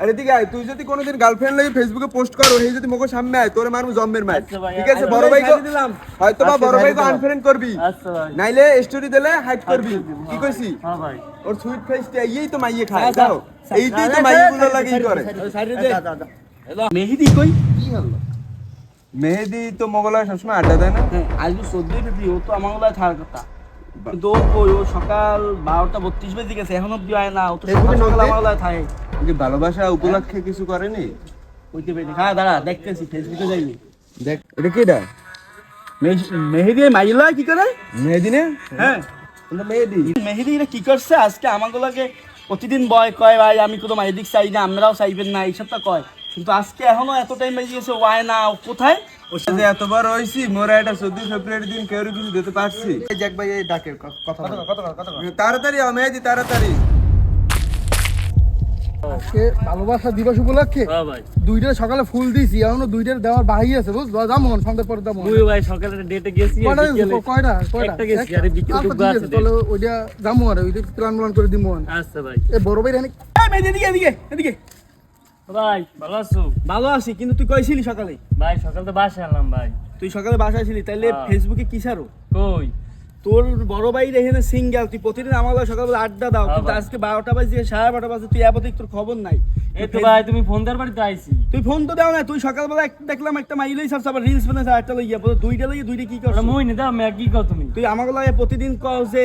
আরে দিকে আয় তুই যদি কোনোদিন গার্লফ্রেন্ড লাগে ফেসবুকে পোস্ট করো এই যদি মোকে সামনে আয় তোরে মারমু জম্মের মার আচ্ছা ঠিক আছে? আচ্ছা বড় ভাই, দিলাম। হয়তো বা আচ্ছা বড় ভাই, আনফ্রেন্ড করবি। আচ্ছা নাইলে স্টোরি দিলে হাইড করবি। কি। কইছি? হ্যাঁ ভাই। ওর সুইট ফেসটা তো মাইয়ে খায় আচ্ছা, দাও এইটাই তো মাইয়েগুলো লাগেই করে। মেহেদি কই? কি হলো? মেহেদি তো মোগলায় সবসময় আড্ডা দেয় না? হ্যাঁ, আজ চোদ্দই ফেব্রুয়ারি ও তো আমার বেলায় থাকার কথা। কিন্তু ও কই ও সকাল বারোটা বত্রিশ বেজে গেছে এখন অব্দি হয় না ও তো সকাল। আমার বেলায় থাকে কি ভালোবাসা উপলক্ষে কিছু করেনি? পেটে হ্যাঁ দাঁড়া দেখতেছি ফেসবুকে যাইনি। দেখ এটা কি এটা? মেহেদি মাইলা কি করে? মেহেদি না? হ্যাঁ। মেহেদি। মেহেদি এটা কি করছে? আজকে আমাগুলোকে প্রতিদিন বয় কয় ভাই আমি কোনো মেহেদিক চাই না আমরাও চাইবেন না এইসবটা কয়। কিন্তু আজকে এখনও এত টাইম বেজে গেছে ও আয় না কোথায়? ওর সাথে এতবার হয়েছি মোরা এটা চোদ্দই ফেব্রুয়ারি দিন কেউ কিছু দিতে পারছি। জ্যাক ভাই ডাকে কথা বলো। তাড়াতাড়ি মেহেদি তাড়াতাড়ি। আজকে ভালোবাসা দিবস উপলক্ষে? হ্যাঁ ভাই। দুইটার সকালে ফুল দিয়েছি এখনও দুইটার দেওয়ার বাহি আছে বুঝ দামন সন্ধ্যে পরে দামন মুই ভাই সকালে ডেটে গেছি কয়টা কয়টা? গেছি, আরে বিকেলে আছে তাহলে ওইটা আর ওইটা প্ল্যান প্ল্যান করে দিব আচ্ছা ভাই। এ বড় ভাই রানি এই এদিকে এদিকে এদিকে। ভাই ভালো আছো? ভালো আছি কিন্তু তুই কইছিলি সকালে? ভাই সকাল তো বাসে আনলাম ভাই। তুই সকালে বাসায় ছিলি তাইলে হ্যাঁ। ফেসবুকে কি ছাড়ো? কই? তোর বড় ভাই এখানে সিঙ্গেল তুই প্রতিদিন লগে সকালবেলা আড্ডা দাও হ্যাঁ কিন্তু আজকে বারোটা বাজে সাড়ে বারোটা বাজে তুই আপাতত তোর খবর নাই। তো ভাই তুমি ফোন দেওয়ার বাড়িতে আইছি। তুই ফোন তো দাও না তুই সকালবেলা একটা দেখলাম একটা মাইলেই সব আবার রিলস বানাইছে আটটা লইয়া দুইটা লইয়া দুইটা কি করছ? মই না দাও ম্যাগি কি কও তুমি। তুই আমাকে লাগে প্রতিদিন কও যে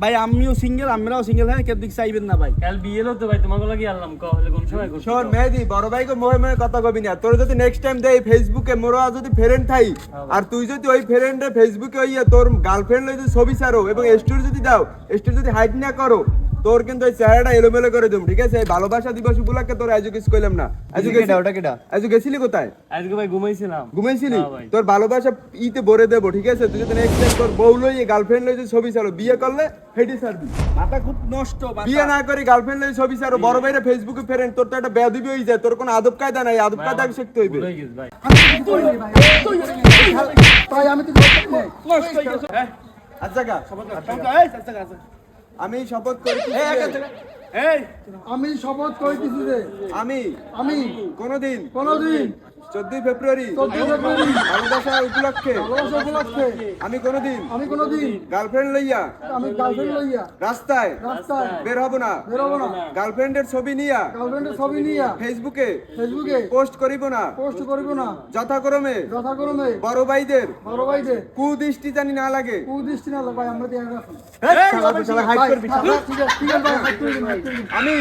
ভাই আমিও সিঙ্গেল আমরাও সিঙ্গেল হ্যাঁ কেউ দিক চাইবেন না ভাই। কাল বিয়ে হলো তো ভাই তোমাকে লাগি আনলাম কহলে হলে কোন সময় করছ শোন মেহেদি বড় ভাইকে মোহে মোহে কথা কবি না। তোর যদি নেক্সট টাইম দেই ফেসবুকে মোরা যদি ফ্রেন্ড থাই আর তুই যদি ওই ফ্রেন্ডে ফেসবুকে ওই তোর গার্লফ্রেন্ড লই যদি ছবি ছাড়ো এবং স্টোরি যদি দাও স্টোরি যদি হাইড না করো তোর কিন্তু ওই চেহারাটা এলোমেলো করে দেব ঠিক আছে? এই ভালোবাসা দিবস উপলক্ষে তোর আজও কিছু কইলাম না। আজও কেডা ওটা কেডা আজও গেছিলি কোথায়? আজকে ভাই ঘুমাইছিলাম। ঘুমাইছিলি? হ্যাঁ। তোর ভালোবাসা ইতে ভরে দেবো ঠিক আছে? তুই যদি নেক্সট টাইম তোর বউ লই গার্লফ্রেন্ড লই যদি ছবি ছাড়ো বিয়ে করলে হেডি ছাড়বি। মাথা খুব নষ্ট। বিয়ে না করে গার্লফ্রেন্ড লই ছবি ছাড়ো বড় ভাইরা ফেসবুকে ফেরেন তোর তো একটা বেয়াদবি হয়ে যায় তোর কোনো আদব কায়দা নাই আদব কায়দা শিখতে হইবে। ভুলে গেছি ভাই। আমি তো নষ্ট হয়ে গেছে। হ্যাঁ, আচ্ছা গা। এই, আচ্ছা, আচ্ছা। আমি শপথ করি এই, এক এই, আমি শপথ করিতেছি যে। আমি। আমি। কোনোদিন। কোনোদিন। চোদ্দই ফেব্রুয়ারি চোদ্দই ফেব্রুয়ারি। ভালোবাসা উপলক্ষে ভালোবাসা উপলক্ষে। আমি কোনোদিন আমি কোনোদিন। গার্লফ্রেন্ড লইয়া আমি গার্লফ্রেন্ড লইয়া। রাস্তায় রাস্তায়। বের হব না। বেরোবো না। গার্লফ্রেন্ডের ছবি নিয়া গার্লফ্রেন্ডের ছবি নিয়া। ফেসবুকে ফেসবুকে পোস্ট করিব না। পোস্ট করিব না। যথাক্রমে যথাক্রমে। বড় ভাইদের। বড় ভাইদের। কুদৃষ্টি জানি না লাগে। কুদৃষ্টি না ভাই আমরা দিয়ে দিন। আমি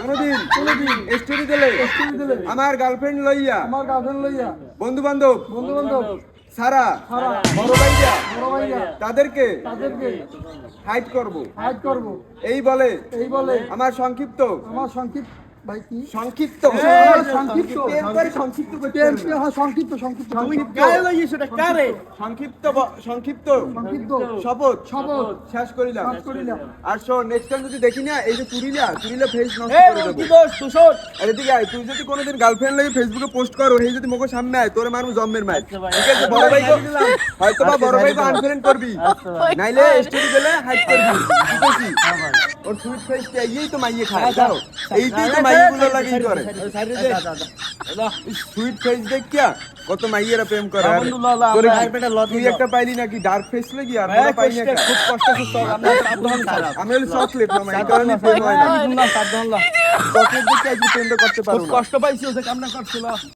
কোনোদিন কোনোদিন। স্টোরি দিলে স্টোরি দিলে। আমার গার্লফ্রেন্ড লইয়া আমার গার্লফ্রেন্ড লইয়া। বন্ধু বান্ধব বন্ধু বান্ধব। সারা সারা। বড় ভাইয়া বড় ভাইয়া। তাদেরকে তাদেরকে হাইট করব। হাইট করব। এই বলে এই বলে আমার সংক্ষিপ্ত। আমার সংক্ষিপ্ত। ভাই কি? সংক্ষিপ্ত। সংক্ষিপ্ত। সংক্ষিপ্ত। করতে প্রেম পারবে না। হ্যাঁ সংক্ষিপ্ত সংক্ষিপ্ত তুই সংক্ষিপ্ত। গায়ে লইছিস ওটা কারে? সংক্ষিপ্ত সংক্ষিপ্ত। সংক্ষিপ্ত। শপথ। শপথ। শেষ করিলাম। আর শোন নেক্সট টাইম যদি দেখি না এই যে তুরিলা তুরিলা ফেস নষ্ট করে ওর কি দেবো। দোষ? দোষর? আরে ঠিক আছে তুই যদি কোনোদিন গার্লফ্রেন্ড লাগে ফেসবুকে পোস্ট করো এই যদি মোকে সামনে আয় তোরে মারমু জম্মের মার আচ্ছা ঠিক আছে বড় ভাই হয়তো বা বড় ভাইকে আনফ্রেন্ড করবি। আচ্ছা ভাই। নাইলে স্টোরি দিলে হাইড করবি। ঠিক আছে ওর সুইট ফেসটা এই তো মাইয়ে খায় দাও এইটাই তো মাইয়েগুলো লাগেই করে। সুইট ফেস দেখিয়া কত মাইয়েরা প্রেম করে। ল তুই। একটা পাইলি নাকি ডার্ক ফেস লাগি? আর ভাই, আমরা পাই না কষ্টে, খুব কষ্ট আমি হলো চকলেট মামা এই কারণে প্রেম হয় না। চকলেট দেখে আজকে প্রেমটা করতে পারব কষ্ট পাইছি ওদের কামনা করছিল?